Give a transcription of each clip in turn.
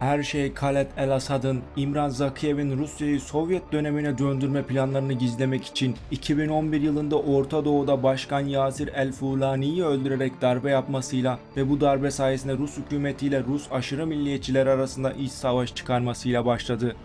Her şey Khaled el-Asad'ın İmran Zakiyev'in Rusya'yı Sovyet dönemine döndürme planlarını gizlemek için 2011 yılında Orta Doğu'da Başkan Yasir el-Fulani'yi öldürerek darbe yapmasıyla ve bu darbe sayesinde Rus hükümetiyle Rus aşırı milliyetçiler arasında iç savaş çıkarmasıyla başladı.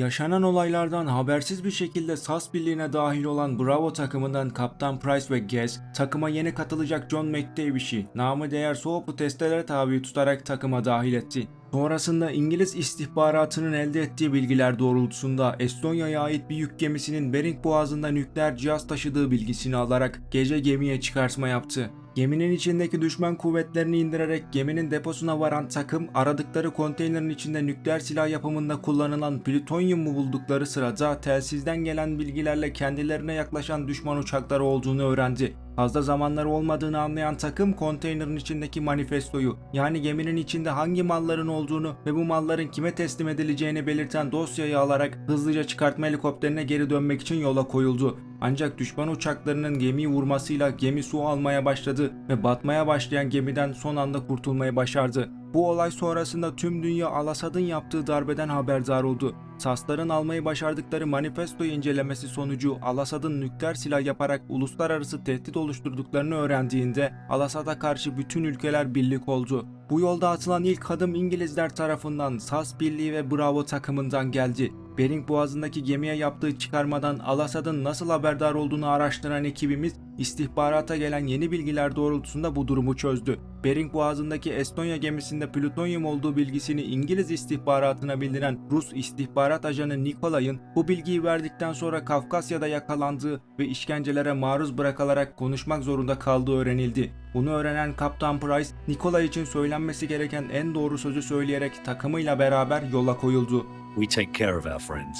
Yaşanan olaylardan habersiz bir şekilde SAS birliğine dahil olan Bravo takımından Kaptan Price ve Gez, takıma yeni katılacak John McTavish'i, namı değer Soğuklu testlere tabi tutarak takıma dahil etti. Sonrasında İngiliz istihbaratının elde ettiği bilgiler doğrultusunda Estonya'ya ait bir yük gemisinin Bering Boğazı'nda nükleer cihaz taşıdığı bilgisini alarak gece gemiye çıkartma yaptı. Geminin içindeki düşman kuvvetlerini indirerek geminin deposuna varan takım aradıkları konteynerin içinde nükleer silah yapımında kullanılan plütonyumu buldukları sırada telsizden gelen bilgilerle kendilerine yaklaşan düşman uçakları olduğunu öğrendi. Fazla zamanları olmadığını anlayan takım konteynerin içindeki manifestoyu yani geminin içinde hangi malların olduğunu ve bu malların kime teslim edileceğini belirten dosyayı alarak hızlıca çıkartma helikopterine geri dönmek için yola koyuldu. Ancak düşman uçaklarının gemiyi vurmasıyla gemi su almaya başladı ve batmaya başlayan gemiden son anda kurtulmayı başardı. Bu olay sonrasında tüm dünya Al-Asad'ın yaptığı darbeden haberdar oldu. Sasların almayı başardıkları manifestoyu incelemesi sonucu Al-Asad'ın nükleer silah yaparak uluslararası tehdit oluşturduklarını öğrendiğinde Al-Asad'a karşı bütün ülkeler birlik oldu. Bu yolda atılan ilk adım İngilizler tarafından SAS Birliği ve Bravo takımından geldi. Bering Boğazı'ndaki gemiye yaptığı çıkarmadan Al-Asad'ın nasıl haberdar olduğunu araştıran ekibimiz istihbarata gelen yeni bilgiler doğrultusunda bu durumu çözdü. Bering Boğazı'ndaki Estonya gemisinde plütonyum olduğu bilgisini İngiliz istihbaratına bildiren Rus istihbarat ajanı Nikolay'ın bu bilgiyi verdikten sonra Kafkasya'da yakalandığı ve işkencelere maruz bırakılarak konuşmak zorunda kaldığı öğrenildi. Bunu öğrenen Kaptan Price, Nikolay için söylenmesi gereken en doğru sözü söyleyerek takımıyla beraber yola koyuldu. We take care of our friends.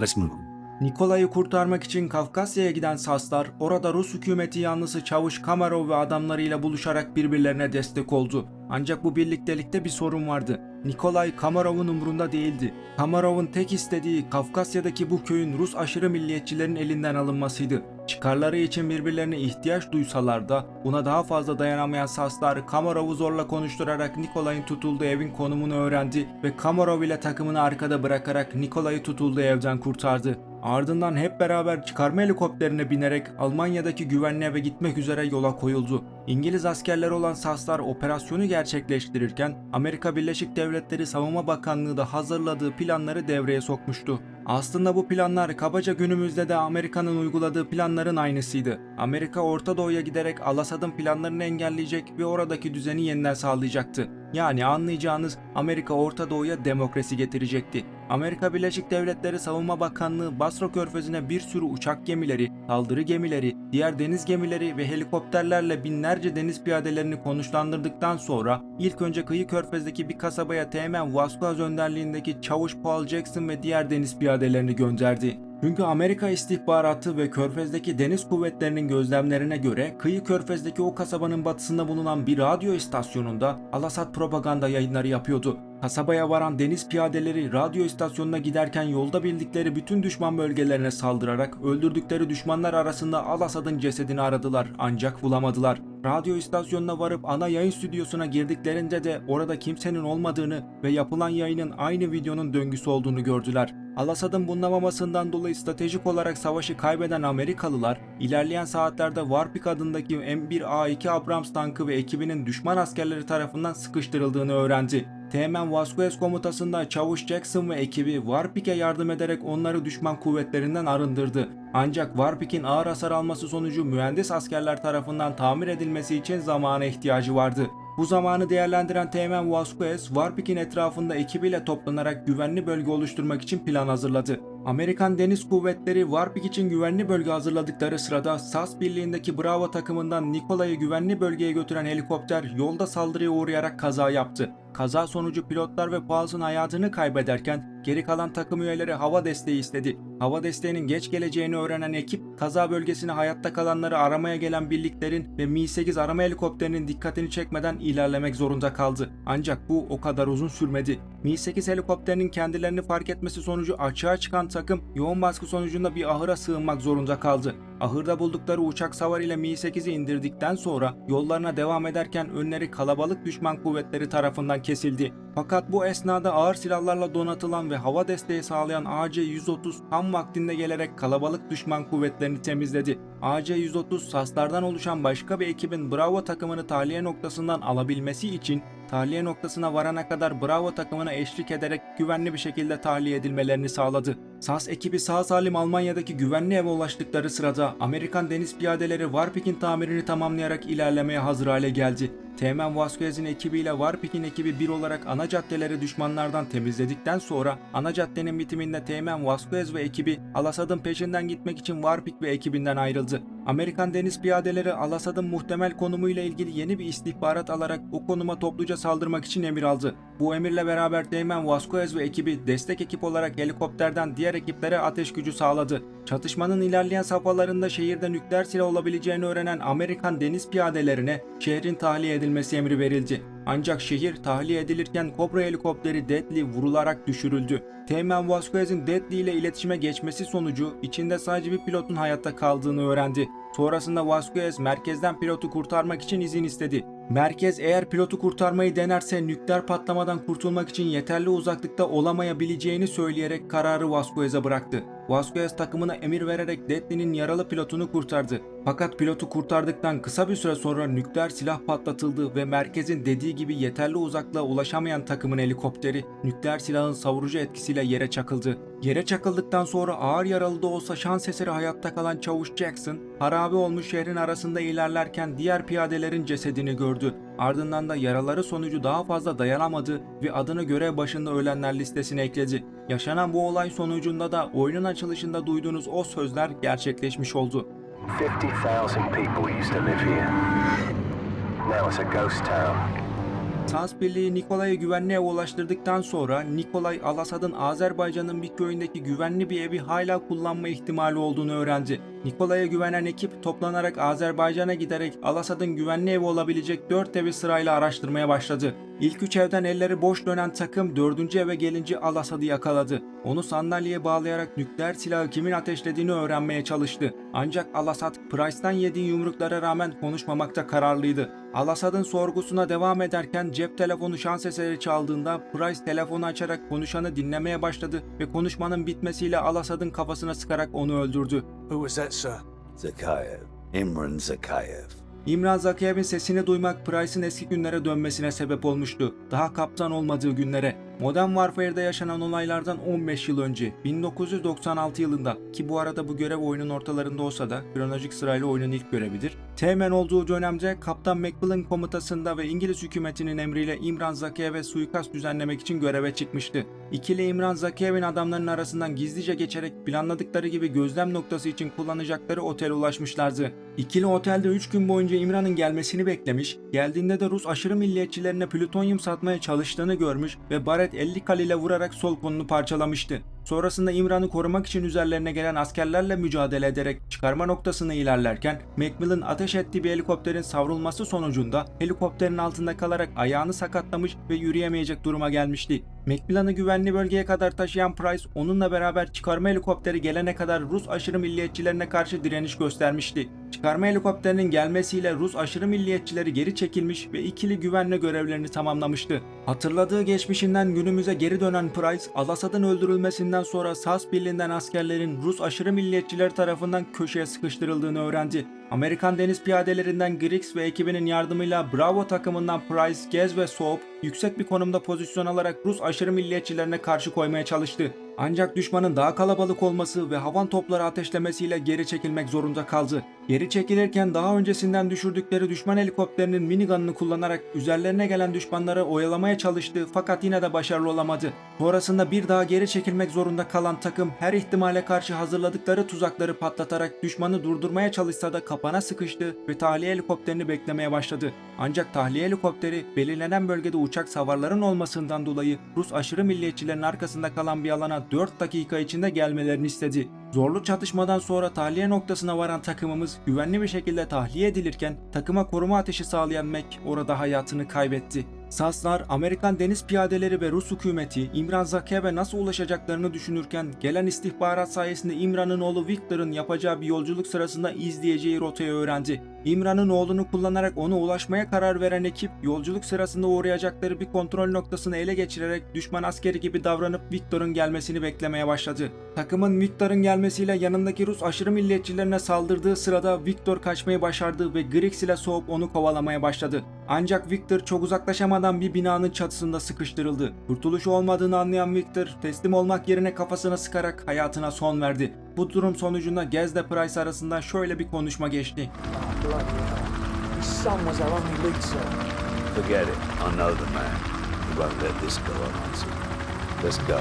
Let's move. Nikolay'ı kurtarmak için Kafkasya'ya giden Saslar, orada Rus hükümeti yanlısı Çavuş Kamarov ve adamlarıyla buluşarak birbirlerine destek oldu. Ancak bu birliktelikte bir sorun vardı. Nikolay Kamarov'un umurunda değildi. Kamarov'un tek istediği Kafkasya'daki bu köyün Rus aşırı milliyetçilerin elinden alınmasıydı. Çıkarları için birbirlerine ihtiyaç duysalar da buna daha fazla dayanamayan Saslar Kamarov'u zorla konuşturarak Nikolay'ın tutulduğu evin konumunu öğrendi ve Kamarov ile takımını arkada bırakarak Nikolay'ı tutulduğu evden kurtardı. Ardından hep beraber çıkarma helikopterine binerek Almanya'daki güvenli eve gitmek üzere yola koyuldu. İngiliz askerler olan Saslar operasyonu gerçekleştirirken Amerika Birleşik Devletleri Savunma Bakanlığı da hazırladığı planları devreye sokmuştu. Aslında bu planlar kabaca günümüzde de Amerika'nın uyguladığı planların aynısıydı. Amerika Orta Doğu'ya giderek Al-Asad'ın planlarını engelleyecek ve oradaki düzeni yeniden sağlayacaktı. Yani anlayacağınız Amerika Orta Doğu'ya demokrasi getirecekti. Amerika Birleşik Devletleri Savunma Bakanlığı Basra Körfezi'ne bir sürü uçak gemileri, saldırı gemileri, diğer deniz gemileri ve helikopterlerle binlerce deniz piyadelerini konuşlandırdıktan sonra ilk önce kıyı körfezdeki bir kasabaya Teğmen Vasquez önderliğindeki Çavuş Paul Jackson ve diğer deniz piyadelerini gönderdi. Çünkü Amerika istihbaratı ve Körfez'deki deniz kuvvetlerinin gözlemlerine göre kıyı Körfez'deki o kasabanın batısında bulunan bir radyo istasyonunda Al-Asad propaganda yayınları yapıyordu. Kasabaya varan deniz piyadeleri radyo istasyonuna giderken yolda bildikleri bütün düşman bölgelerine saldırarak öldürdükleri düşmanlar arasında Al-Asad'ın cesedini aradılar ancak bulamadılar. Radyo istasyonuna varıp ana yayın stüdyosuna girdiklerinde de orada kimsenin olmadığını ve yapılan yayının aynı videonun döngüsü olduğunu gördüler. Al-Asad'ın bunlamamasından dolayı stratejik olarak savaşı kaybeden Amerikalılar, ilerleyen saatlerde Warpik adındaki M1A2 Abrams tankı ve ekibinin düşman askerleri tarafından sıkıştırıldığını öğrendi. Teğmen Vasquez komutasında Çavuş Jackson ve ekibi Warpik'e yardım ederek onları düşman kuvvetlerinden arındırdı. Ancak Warpik'in ağır hasar alması sonucu mühendis askerler tarafından tamir edilmesi için zamana ihtiyacı vardı. Bu zamanı değerlendiren Teğmen Vasquez, Warpik'in etrafında ekibiyle toplanarak güvenli bölge oluşturmak için plan hazırladı. Amerikan Deniz Kuvvetleri Warpik için güvenli bölge hazırladıkları sırada SAS birliğindeki Bravo takımından Nikolay'ı güvenli bölgeye götüren helikopter yolda saldırıya uğrayarak kaza yaptı. Kaza sonucu pilotlar ve Paulson hayatını kaybederken geri kalan takım üyeleri hava desteği istedi. Hava desteğinin geç geleceğini öğrenen ekip kaza bölgesine hayatta kalanları aramaya gelen birliklerin ve Mi-8 arama helikopterinin dikkatini çekmeden ilerlemek zorunda kaldı. Ancak bu o kadar uzun sürmedi. Mi-8 helikopterinin kendilerini fark etmesi sonucu açığa çıkan takım yoğun baskı sonucunda bir ahıra sığınmak zorunda kaldı. Ahırda buldukları uçak savarıyla Mi-8'i indirdikten sonra yollarına devam ederken önleri kalabalık düşman kuvvetleri tarafından kesildi. Fakat bu esnada ağır silahlarla donatılan ve hava desteği sağlayan AC-130 tam vaktinde gelerek kalabalık düşman kuvvetlerini temizledi. AC-130 Saslardan oluşan başka bir ekibin Bravo takımını tahliye noktasından alabilmesi için tahliye noktasına varana kadar Bravo takımına eşlik ederek güvenli bir şekilde tahliye edilmelerini sağladı. SAS ekibi sağ salim Almanya'daki güvenli eve ulaştıkları sırada Amerikan deniz piyadeleri Warpik'in tamirini tamamlayarak ilerlemeye hazır hale geldi. Teğmen Vasquez'in ekibiyle Warpik'in ekibi bir olarak ana caddeleri düşmanlardan temizledikten sonra ana caddenin bitiminde Teğmen Vasquez ve ekibi Al-Asad'ın peşinden gitmek için Warpik ve ekibinden ayrıldı. Amerikan deniz piyadeleri Al-Asad'ın muhtemel konumuyla ilgili yeni bir istihbarat alarak o konuma topluca saldırmak için emir aldı. Bu emirle beraber Teğmen Vasquez ve ekibi destek ekip olarak helikopterden diğer ekiplere ateş gücü sağladı. Çatışmanın ilerleyen safhalarında şehirde nükleer silah olabileceğini öğrenen Amerikan deniz piyadelerine şehrin tahliye edilmesi emri verildi. Ancak şehir tahliye edilirken Cobra helikopteri Deadly vurularak düşürüldü. Teğmen Vasquez'in Deadly ile iletişime geçmesi sonucu içinde sadece bir pilotun hayatta kaldığını öğrendi. Sonrasında Vasquez merkezden pilotu kurtarmak için izin istedi. Merkez eğer pilotu kurtarmayı denerse nükleer patlamadan kurtulmak için yeterli uzaklıkta olamayabileceğini söyleyerek kararı Vasquez'e bıraktı. Vasquez takımına emir vererek Deadly'nin yaralı pilotunu kurtardı. Fakat pilotu kurtardıktan kısa bir süre sonra nükleer silah patlatıldı ve merkezin dediği gibi yeterli uzaklığa ulaşamayan takımın helikopteri nükleer silahın savurucu etkisiyle yere çakıldı. Yere çakıldıktan sonra ağır yaralı da olsa şans eseri hayatta kalan Çavuş Jackson, harabe olmuş şehrin arasında ilerlerken diğer piyadelerin cesedini gördü. Ardından da yaraları sonucu daha fazla dayanamadı ve adını görev başında ölenler listesine ekledi. Yaşanan bu olay sonucunda da oyunun açılışında duyduğunuz o sözler gerçekleşmiş oldu. 50,000 people used to live here. Now it's a ghost town. Birliği Nikolay'ı güvenli eve ulaştırdıktan sonra Nikolay Al-Asad'ın Azerbaycan'ın bir köyündeki güvenli bir evi hala kullanma ihtimali olduğunu öğrendi. Nikolay'a güvenen ekip toplanarak Azerbaycan'a giderek Al-Asad'ın güvenli evi olabilecek 4 evi sırayla araştırmaya başladı. İlk üç evden elleri boş dönen takım dördüncü eve gelince Al-Asad'ı yakaladı. Onu sandalyeye bağlayarak nükleer silahı kimin ateşlediğini öğrenmeye çalıştı. Ancak Al-Asad Price'tan yediği yumruklara rağmen konuşmamakta kararlıydı. Al-Asad'ın sorgusuna devam ederken cep telefonu şans eseri çaldığında Price telefonu açarak konuşanı dinlemeye başladı ve konuşmanın bitmesiyle Al-Asad'ın kafasına sıkarak onu öldürdü. Who was that, sir? Zakayev. Imran Zakayev. İmran Zakiyev'in sesini duymak Price'ın eski günlere dönmesine sebep olmuştu. Daha kaptan olmadığı günlere. Modern Warfare'da yaşanan olaylardan 15 yıl önce 1996 yılında ki bu arada bu görev oyunun ortalarında olsa da kronolojik sırayla oyunun ilk görevidir. Teğmen olduğu dönemde Kaptan Macmillan komutasında ve İngiliz hükümetinin emriyle İmran Zakiyev'e suikast düzenlemek için göreve çıkmıştı. İkili İmran Zakiyev'in adamlarının arasından gizlice geçerek planladıkları gibi gözlem noktası için kullanacakları otele ulaşmışlardı. İkili otelde 3 gün boyunca İmran'ın gelmesini beklemiş, geldiğinde de Rus aşırı milliyetçilerine plütonyum satmaya çalıştığını görmüş ve Barrett 50 kal ile vurarak sol kolunu parçalamıştı. Sonrasında İmran'ı korumak için üzerlerine gelen askerlerle mücadele ederek çıkarma noktasına ilerlerken Macmillan ateş ettiği bir helikopterin savrulması sonucunda helikopterin altında kalarak ayağını sakatlamış ve yürüyemeyecek duruma gelmişti. Macmillan'ı güvenli bölgeye kadar taşıyan Price onunla beraber çıkarma helikopteri gelene kadar Rus aşırı milliyetçilerine karşı direniş göstermişti. Çıkarma helikopterinin gelmesiyle Rus aşırı milliyetçileri geri çekilmiş ve ikili güvenle görevlerini tamamlamıştı. Hatırladığı geçmişinden günümüze geri dönen Price, Al-Asad'ın öldürülmesinden sonra SAS Birliği'nden askerlerin Rus aşırı milliyetçiler tarafından köşeye sıkıştırıldığını öğrendi. Amerikan deniz piyadelerinden Griggs ve ekibinin yardımıyla Bravo takımından Price, Gez ve Soap yüksek bir konumda pozisyon alarak Rus aşırı milliyetçilerine karşı koymaya çalıştı. Ancak düşmanın daha kalabalık olması ve havan topları ateşlemesiyle geri çekilmek zorunda kaldı. Geri çekilirken daha öncesinden düşürdükleri düşman helikopterinin minigununu kullanarak üzerlerine gelen düşmanları oyalamaya çalıştı fakat yine de başarılı olamadı. Sonrasında bir daha geri çekilmek zorunda kalan takım her ihtimale karşı hazırladıkları tuzakları patlatarak düşmanı durdurmaya çalışsa da kapana sıkıştı ve tahliye helikopterini beklemeye başladı. Ancak tahliye helikopteri belirlenen bölgede uçak savarların olmasından dolayı Rus aşırı milliyetçilerin arkasında kalan bir alana 4 dakika içinde gelmelerini istedi. Zorlu çatışmadan sonra tahliye noktasına varan takımımız güvenli bir şekilde tahliye edilirken takıma koruma ateşi sağlayan Mac orada hayatını kaybetti. Saslar, Amerikan deniz piyadeleri ve Rus hükümeti İmran Zakev'e nasıl ulaşacaklarını düşünürken gelen istihbarat sayesinde İmran'ın oğlu Victor'ın yapacağı bir yolculuk sırasında izleyeceği rotayı öğrendi. İmran'ın oğlunu kullanarak ona ulaşmaya karar veren ekip yolculuk sırasında uğrayacakları bir kontrol noktasını ele geçirerek düşman askeri gibi davranıp Victor'ın gelmesini beklemeye başladı. Takımın Victor'ın gelmesiyle yanındaki Rus aşırı milliyetçilerine saldırdığı sırada Victor kaçmayı başardı ve Grix ile soğup onu kovalamaya başladı. Ancak Victor çok uzaklaşamadan bir binanın çatısında sıkıştırıldı. Kurtuluşu olmadığını anlayan Victor teslim olmak yerine kafasına sıkarak hayatına son verdi. Bu durum sonucunda Gaz ile Price arasında şöyle bir konuşma geçti. Bloody hell. His son was our only lead, sir. Forget it. I know the man. He won't let this go unanswered. Let's go.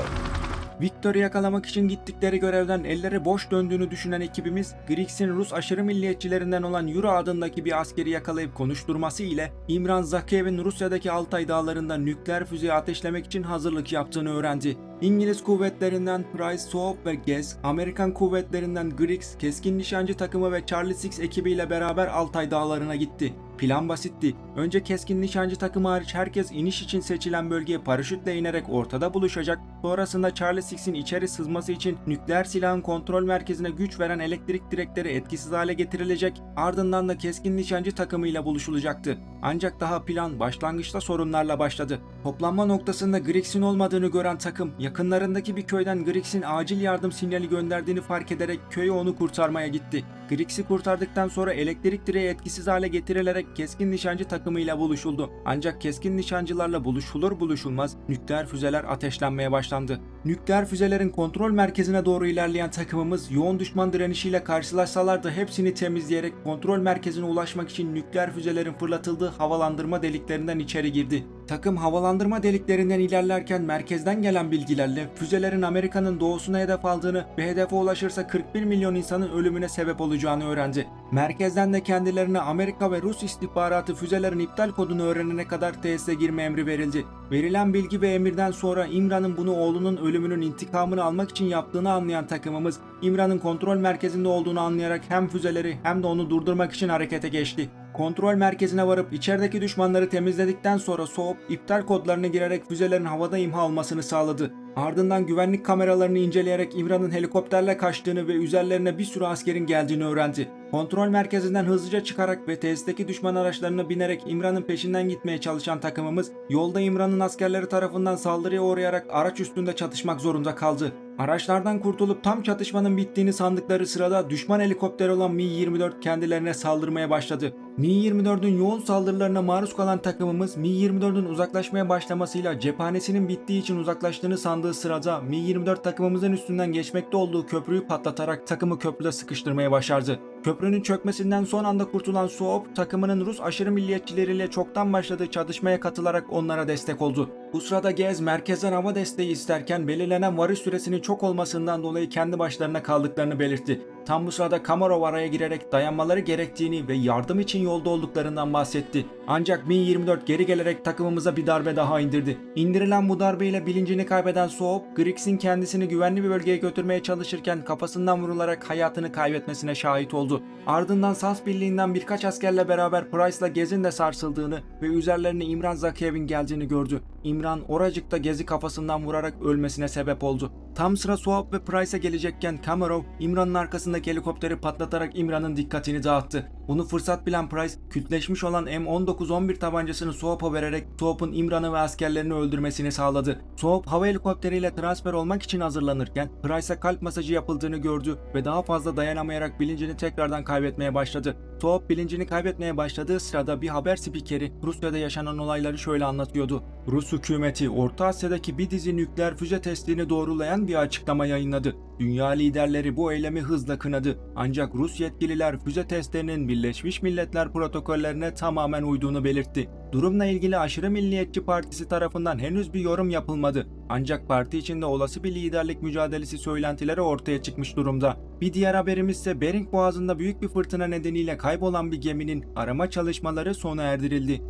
Victor'u yakalamak için gittikleri görevden elleri boş döndüğünü düşünen ekibimiz, Grix'in Rus aşırı milliyetçilerinden olan Yura adındaki bir askeri yakalayıp konuşturması ile İmran Zakiyev'in Rusya'daki Altay dağlarında nükleer füzeyi ateşlemek için hazırlık yaptığını öğrendi. İngiliz kuvvetlerinden Price, Soap ve Gez, Amerikan kuvvetlerinden Grix, keskin nişancı takımı ve Charlie Six ekibiyle beraber Altay dağlarına gitti. Plan basitti. Önce keskin nişancı takımı hariç herkes iniş için seçilen bölgeye paraşütle inerek ortada buluşacak. Sonrasında Charlie Six'in içeri sızması için nükleer silahın kontrol merkezine güç veren elektrik direkleri etkisiz hale getirilecek. Ardından da keskin nişancı takımıyla buluşulacaktı. Ancak daha plan başlangıçta sorunlarla başladı. Toplanma noktasında Grix'in olmadığını gören takım yakınlarındaki bir köyden Grix'in acil yardım sinyali gönderdiğini fark ederek köye onu kurtarmaya gitti. Grix'i kurtardıktan sonra elektrik direği etkisiz hale getirilerek keskin nişancı takımıyla buluşuldu. Ancak keskin nişancılarla buluşulur buluşulmaz nükleer füzeler ateşlenmeye başlandı. Nükleer füzelerin kontrol merkezine doğru ilerleyen takımımız yoğun düşman direnişiyle karşılaşsalar da hepsini temizleyerek kontrol merkezine ulaşmak için nükleer füzelerin fırlatıldığı havalandırma deliklerinden içeri girdi. Takım havalandırma deliklerinden ilerlerken merkezden gelen bilgilerle füzelerin Amerika'nın doğusuna hedef aldığını ve hedefe ulaşırsa 41 milyon insanın ölümüne sebep olacağını öğrendi. Merkezden de kendilerine Amerika ve Rus istihbaratı füzelerin iptal kodunu öğrenene kadar tesise girme emri verildi. Verilen bilgi ve emirden sonra İmran'ın bunu oğlunun ölümünün intikamını almak için yaptığını anlayan takımımız İmran'ın kontrol merkezinde olduğunu anlayarak hem füzeleri hem de onu durdurmak için harekete geçti. Kontrol merkezine varıp içerideki düşmanları temizledikten sonra soğup iptal kodlarını girerek füzelerin havada imha olmasını sağladı. Ardından güvenlik kameralarını inceleyerek İmran'ın helikopterle kaçtığını ve üzerlerine bir sürü askerin geldiğini öğrendi. Kontrol merkezinden hızlıca çıkarak ve tesisteki düşman araçlarına binerek İmran'ın peşinden gitmeye çalışan takımımız yolda İmran'ın askerleri tarafından saldırıya uğrayarak araç üstünde çatışmak zorunda kaldı. Araçlardan kurtulup tam çatışmanın bittiğini sandıkları sırada düşman helikopteri olan Mi-24 kendilerine saldırmaya başladı. Mi-24'ün yoğun saldırılarına maruz kalan takımımız Mi-24'ün uzaklaşmaya başlamasıyla cephanesinin bittiği için uzaklaştığını sandığı sırada Mi-24 takımımızın üstünden geçmekte olduğu köprüyü patlatarak takımı köprüde sıkıştırmaya başardı. Köprünün çökmesinden son anda kurtulan Soğop takımının Rus aşırı milliyetçileriyle çoktan başladığı çatışmaya katılarak onlara destek oldu. Bu sırada Gez merkezden hava desteği isterken belirlenen varış süresinin çok olmasından dolayı kendi başlarına kaldıklarını belirtti. Tam bu sırada Kamarov araya girerek dayanmaları gerektiğini ve yardım için yolda olduklarından bahsetti. Ancak Mi-24 geri gelerek takımımıza bir darbe daha indirdi. İndirilen bu darbeyle bilincini kaybeden Soğuk, Grix'in kendisini güvenli bir bölgeye götürmeye çalışırken kafasından vurularak hayatını kaybetmesine şahit oldu. Ardından Sas Birliği'nden birkaç askerle beraber Price'la Gez'in de sarsıldığını ve üzerlerine İmran Zakiyev'in geldiğini gördü. İmran oracıkta Gez'i kafasından vurarak ölmesine sebep oldu. Tam sıra Suap ve Price'a gelecekken Kamarov, İmran'ın arkasındaki helikopteri patlatarak İmran'ın dikkatini dağıttı. Bunu fırsat bilen Price, kütleşmiş olan M19-11 tabancasını Suap'a vererek Suap'ın İmran'ı ve askerlerini öldürmesini sağladı. Suap hava helikopteriyle transfer olmak için hazırlanırken Price'a kalp masajı yapıldığını gördü ve daha fazla dayanamayarak bilincini tekrardan kaybetmeye başladı. Suap bilincini kaybetmeye başladığı sırada bir haber spikeri Rusya'da yaşanan olayları şöyle anlatıyordu. Rus hükümeti Orta Asya'daki bir dizi nükleer füze testini doğrulayan bir açıklama yayınladı. Dünya liderleri bu eylemi hızla kınadı. Ancak Rus yetkililer füze testlerinin Birleşmiş Milletler protokollerine tamamen uyduğunu belirtti. Durumla ilgili Aşırı Milliyetçi Partisi tarafından henüz bir yorum yapılmadı. Ancak parti içinde olası bir liderlik mücadelesi söylentileri ortaya çıkmış durumda. Bir diğer haberimiz ise Bering Boğazı'nda büyük bir fırtına nedeniyle kaybolan bir geminin arama çalışmaları sona erdirildi.